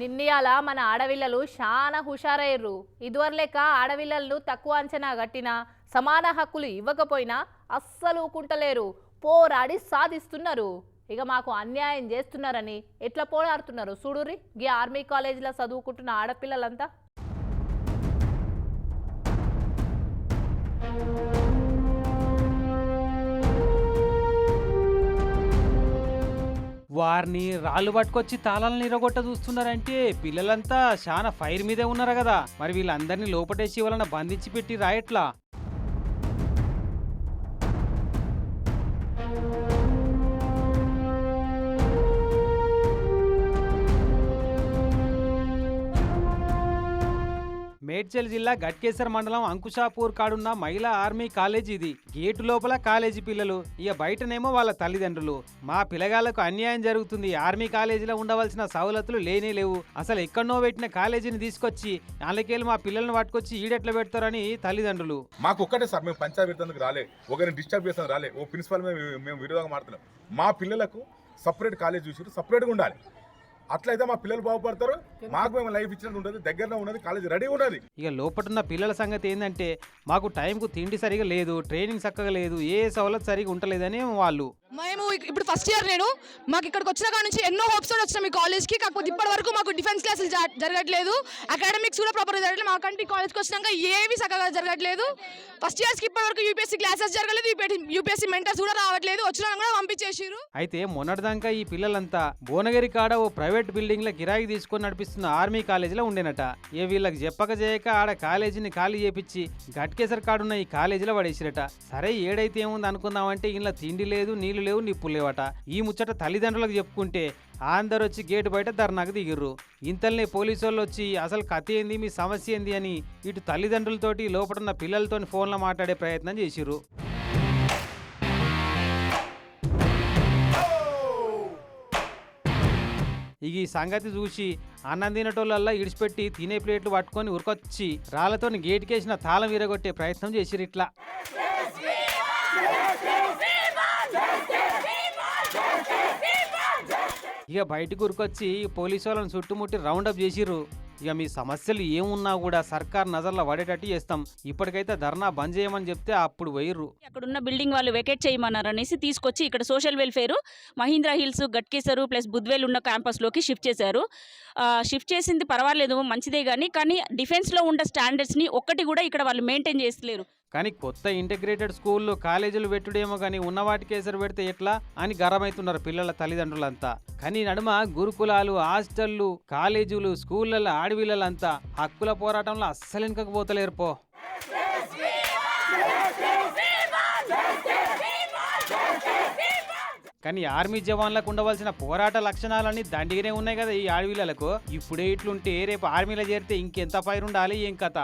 నిన్నయాల మన ఆడవిల్లలు చాలా హుషారయ్యారు ఇదివరలేక ఆడవిల్లలను తక్కువ అంచనా గట్టినా సమాన హక్కులు ఇవ్వకపోయినా అస్సలు ఊకుంటలేరు పోరాడి సాధిస్తున్నారు. ఇక మాకు అన్యాయం చేస్తున్నారని ఎట్లా పోరాడుతున్నారు? చూడురి గీ ఆర్మీ కాలేజీలో చదువుకుంటున్న ఆడపిల్లలంతా. వారిని రాళ్ళు పట్టుకొచ్చి తాళాలను ఇరగొట్ట చూస్తున్నారంటే పిల్లలంతా చాలా ఫైర్ మీదే ఉన్నారు కదా మరి వీళ్ళందరినీ లోపటేసి వలన బంధించి పెట్టి రాయట్లా? మేడ్చల్ జిల్లా గట్కేసర్ మండలం అంకుషాపూర్ కాడున్న మహిళా ఆర్మీ కాలేజీ ఇది. గేటు లోపల కాలేజీ పిల్లలు ఇక బయటనేమో వాళ్ళ తల్లిదండ్రులు. మా పిల్లగాళ్ళకు అన్యాయం జరుగుతుంది. ఆర్మీ కాలేజీలో ఉండవలసిన సవలతులు లేనే లేవు. అసలు ఎక్కడనో పెట్టిన కాలేజీని తీసుకొచ్చి వాళ్ళకేళ్ళు మా పిల్లల్ని పట్టుకొచ్చి ఈడెట్లా పెడతారని తల్లిదండ్రులు. మాకు ఒక్కటే సార్ మేము పంచాయతీ రాలే. ఒకరిని డిస్టర్బ్ చేస్తాం రాలే. ఓ ప్రిన్సిపల్ మేము మేము విరోధంగా మాడుతున్నాం మా పిల్లలకు సపరేట్ కాలేజ్ చూసి సపరేట్గా ఉండాలి. అట్లయితే మా పిల్లలు బాగుపడతారు. మాకు మేము లైఫ్ ఇచ్చినట్టు ఉంటుంది. దగ్గరలో ఉన్నది కాలేజ్ రెడీ ఉన్నది. ఇక లోపటున్న పిల్లల సంగతి ఏంటంటే మాకు టైంకు తిండి సరిగా లేదు ట్రైనింగ్ చక్కగా లేదు ఏ సవలత్ సరిగా ఉండలేదని వాళ్ళు మేము ఇప్పుడు ఫస్ట్ ఇయర్ నేను మాకు ఇక్కడికి వచ్చిన కాడ నుంచి ఎన్నో హోప్స్ కూడా వచ్చినాం ఈ కాలేజ్కి కాకపోతే ఇప్పటి వరకు మాకు డిఫెన్స్ క్లాసులు జరగట్లేదు. అకాడమిక్స్ కూడా ప్రాపర్గా జరగట్లేదు. మాకంటే ఈ కాలేజ్కి వచ్చినాక ఏవి చక్కగా జరగట్లేదు. ఫస్ట్ ఇయర్స్కి ఇప్పటి వరకు యూపీఎస్సీ క్లాసెస్ జరగలేదు. యూపీఎస్సీ మెంటర్స్ కూడా రావట్లేదు. వచ్చినా కూడా పంపించేసారు అయితే మొన్నటిదాకా ఈ పిల్లలంతా భువనగిరి కాడ ఓ ప్రైవేట్ బిల్డింగ్లో కిరాయి తీసుకొని నడిపిస్తున్న ఆర్మీ కాలేజీలో ఉండేనట. ఏ వీళ్ళకి చెప్పక చేయక ఆడ కాలేజీని ఖాళీ చేపించి గట్కేసర్ కాడున్న ఈ కాలేజీలో పడేసిరట. సరే ఏడైతే ఏముంది అనుకుందామంటే ఇలా తిండి లేదు నీళ్ళు లేవు నిప్పులు లేవట ఈ ముచ్చట తల్లిదండ్రులకు చెప్పుకుంటే అందరు వచ్చి గేటు బయట ధర్నాకు దిగిర్రు. ఇంతల్ని పోలీసు వాళ్ళు వచ్చి అసలు కథ ఏంది మీ సమస్య ఏంది అని ఇటు తల్లిదండ్రులతోటి లోపడున్న పిల్లలతో ఫోన్లో మాట్లాడే ప్రయత్నం చేసిర్రు. ఇక ఈ సంగతి చూసి అన్నం తినేటోళ్ళల్లా ఇడిచిపెట్టి తినే ప్లేట్లు పట్టుకొని ఉరకొచ్చి రాళ్ళతో గేటుకేసిన తాళం విరగొట్టే ప్రయత్నం చేసిరు ఇట్లా. ఇక బయటకు ఉరికొచ్చి పోలీసు వాళ్ళని చుట్టుముట్టి రౌండప్ చేసిర్రు. ఇక మీ సమస్యలు ఏమున్నా కూడా సర్కార్ నజర్లో పడేటట్టు చేస్తాం. ఇప్పటికైతే ధర్నా బంద్ చేయమని చెప్తే అప్పుడు పోయిర్రు. అక్కడ ఉన్న బిల్డింగ్ వాళ్ళు వెకేట్ చేయమన్నారు అనేసి తీసుకొచ్చి ఇక్కడ social welfare Mahindra hills Ghatkesar plus Budvel ఉన్న క్యాంపస్లోకి షిఫ్ట్ చేశారు. షిఫ్ట్ చేసింది పర్వాలేదు మంచిదే కానీ కానీ డిఫెన్స్లో ఉన్న స్టాండర్డ్స్ని ఒక్కటి కూడా ఇక్కడ వాళ్ళు మెయింటైన్ చేస్తలేరు. కానీ కొత్త ఇంటిగ్రేటెడ్ స్కూళ్ళు కాలేజీలు పెట్టుడేమో కానీ ఉన్న వాటికి పెడితే ఎట్లా అని గరమైతున్నారు పిల్లల తల్లిదండ్రులంతా. కానీ నడుమ గురుకులాలు హాస్టళ్ళు కాలేజీలు స్కూళ్ళల్లో ఆడవిళ్ళంతా హక్కుల పోరాటంలో అస్సలు వెనకపోతలేరు పో. కానీ ఆర్మీ జవాన్లకు ఉండవలసిన పోరాట లక్షణాలన్నీ దండిగానే ఉన్నాయి కదా ఈ ఆడవిళ్ళకు ఇప్పుడే ఇట్లుంటే రేపు ఆర్మీలో చేరితే ఇంకెంత పైరుండాలి ఏం కథ?